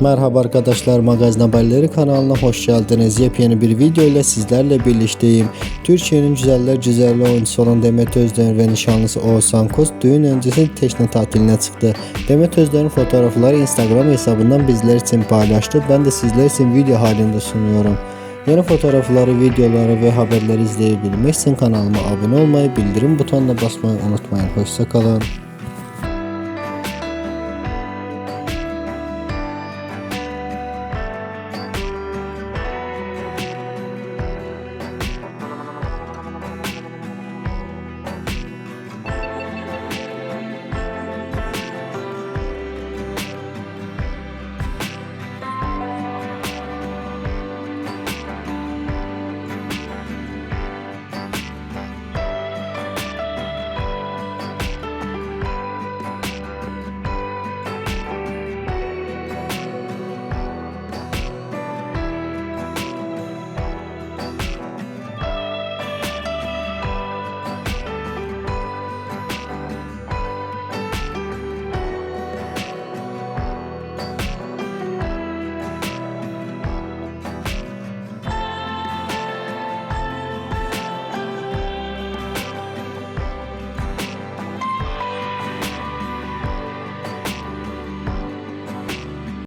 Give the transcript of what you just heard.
Merhaba arkadaşlar Magazin Haberleri kanalına hoş geldiniz. Yepyeni bir video ile sizlerle birlikteyim. Türkiye'nin güzeller güzeli oyuncusu olan Demet Özdemir ve nişanlısı Oğuzhan Kuz, düğün öncesi tekne tatiline çıktı. Demet Özdemir'in fotoğrafları Instagram hesabından bizler için paylaştı. Ben de sizler için video halinde sunuyorum. Yeni fotoğrafları, videoları ve haberleri izleyebilmek için kanalıma abone olmayı, bildirim butonuna basmayı unutmayın. Hoşçakalın.